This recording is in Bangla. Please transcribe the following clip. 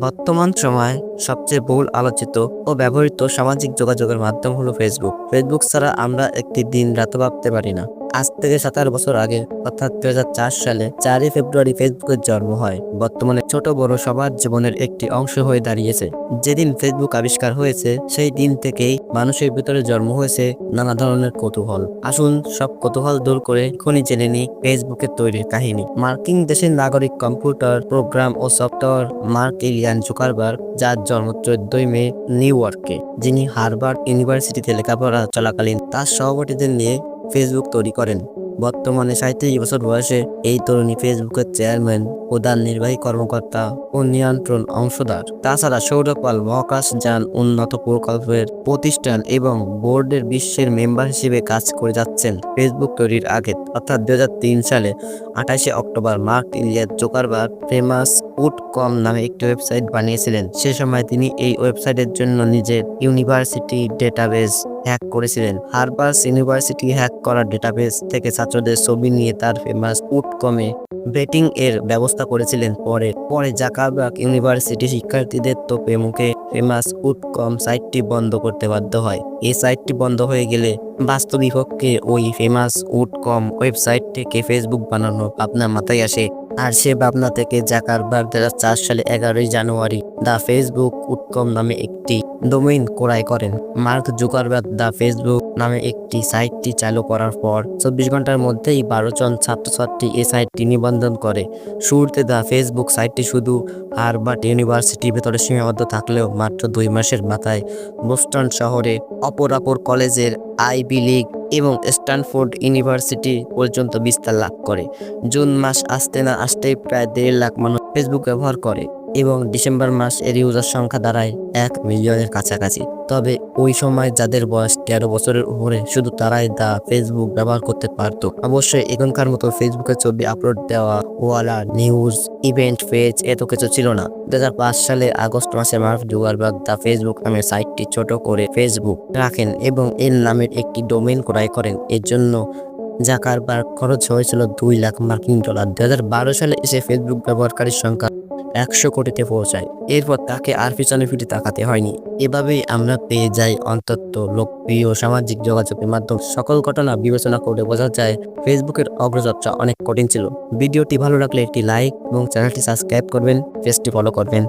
বর্তমান সময়ে সবচেয়ে বহুল আলোচিত ও ব্যবহৃত সামাজিক যোগাযোগের মাধ্যম হলো ফেসবুক ফেসবুক ছাড়া আমরা একটি দিন রাত ভাবতে পারি না। আজ থেকে সাতাশ বছর আগে, অর্থাৎ দুই হাজার চার সালে চারই ফেব্রুয়ারি ফেসবুকের জন্ম হয়। বর্তমানে ছোট বড় সবার জীবনের একটি অংশ হয়ে দাঁড়িয়েছে। যেদিন ফেসবুক আবিষ্কার হয়েছে, সেই দিন থেকেই মানুষের ভিতরে জন্ম হয়েছে নানা ধরনের কৌতূহল। আসুন সব কৌতূহল দূর করে এখনই জেনে নিই ফেসবুকের তৈরির কাহিনী। মার্কিন দেশের নাগরিক কম্পিউটার, প্রোগ্রাম ও সফটওয়্যার মার্ক ইলিয়ান জুকারবার্গ, যার জন্ম চোদ্দই মে নিউ ইয়র্কে, যিনি হার্ভার্ড ইউনিভার্সিটিতে লেখাপড়া চলাকালীন তার সহপাঠীদের নিয়ে ফেসবুক তৈরি করেন। বর্তমানে সাঁত্রিশ বছর বয়সে এই তরুণী ফেসবুকের চেয়ারম্যান প্রধান নির্বাহী কর্মকর্তা ও নিয়ন্ত্রণ অংশদার। তাছাড়া সৌরপাল মহাকাশ যান উন্নত প্রকল্পের প্রতিষ্ঠান এবং বোর্ডের বিশ্বের মেম্বার হিসেবে কাজ করে যাচ্ছেন ফেসবুক তৈরির আগে। অর্থাৎ দুহাজার তিন সালে আঠাশে October Mark Elliot Zuckerberg Facemash dot com নামে একটি ওয়েবসাইট বানিয়েছিলেন। সে সময় তিনি এই ওয়েবসাইটের জন্য নিজের ইউনিভার্সিটি ডেটাবেস হ্যাক করেছিলেন। হারবার্স ইউনিভার্সিটি হ্যাক করা ডেটাবেস থেকে ছাত্রদের ছবি নিয়ে তার ফেমাস উড কমে বেটিং এর ব্যবস্থা করেছিলেন পরে। পরে জাকারবার্গ ইউনিভার্সিটি শিক্ষার্থীদের তোপে মুখে ফেমাস উড কম সাইটটি বন্ধ করতে বাধ্য হয়। এই সাইটটি বন্ধ হয়ে গেলে বাস্তব বিপক্ষে ওই ফেমাস উড কম ওয়েবসাইট থেকে ফেসবুক বানানো আপনার মাথায় আসে। আর সে ভাবনা থেকে জাকারবার্গ দু হাজার চার সালে এগারোই জানুয়ারি দ্য ফেসবুক উৎকম নামে একটি ডোমেইন ক্রয় করেন। মার্ক জুকারবার্গ দ্য ফেসবুক নামে একটি সাইটটি চালু করার পর চব্বিশ ঘণ্টার মধ্যেই বারো জন ছাত্রছাত্রী এই সাইটটি নিবন্ধন করে। শুরুতে দ্য ফেসবুক সাইটটি শুধু হার্ভার্ড ইউনিভার্সিটির ভেতরে সীমাবদ্ধ থাকলেও মাত্র দুই মাসের মাথায় বোস্টন শহরে অপর অপর কলেজের আইবি লিগ এবং স্ট্যানফোর্ড ইউনিভার্সিটি পর্যন্ত বিস্তার লাভ করে। জুন মাস আসতে না আসতেই প্রায় দেড় লাখ মানুষ ফেসবুক ব্যবহার করে। এবং ডিসেম্বর মাস এর ইউজার সংখ্যা দাঁড়ায় এক মিলিয়নের কাছাকাছি। তবে ওই সময় যাদের বয়স তেরো বছরের উপরে, শুধু তারাই দা ফেসবুক ব্যবহার করতে পারতো। অবশ্যই এখনকার মতো ফেসবুকে ছবি আপলোড দেওয়া, ওয়ালা নিউজ ইভেন্ট পেজ এত কিছু ছিল না। দু সালে আগস্ট মাসে মার্ফ মার্ক জুগারবার্গ দা ফেসবুক নামের সাইটটি ছোট করে ফেসবুক রাখেন এবং এর নামের একটি ডোমেন ক্রয় করেন। এর জন্য যা জাকারবার্গ খরচ হয়েছিল দুই লাখ মার্কিন ডলার। দুই হাজার বারো সালে এসে ফেসবুক ব্যবহারকারীর সংখ্যা একশো কোটিতে পৌঁছায়। এরপর তাকে আর পিছনে ফিরে তাকাতে হয়নি। এভাবেই আমরা পেয়ে যাই অন্তত লোকপ্রিয় সামাজিক যোগাযোগের মাধ্যম। সকল ঘটনা বিবেচনা করে বোঝা যায়, ফেসবুকের অগ্রযাত্রা অনেক কঠিন ছিল। ভিডিওটি ভালো লাগলে একটি লাইক এবং চ্যানেলটি সাবস্ক্রাইব করবেন, পেজটি ফলো করবেন।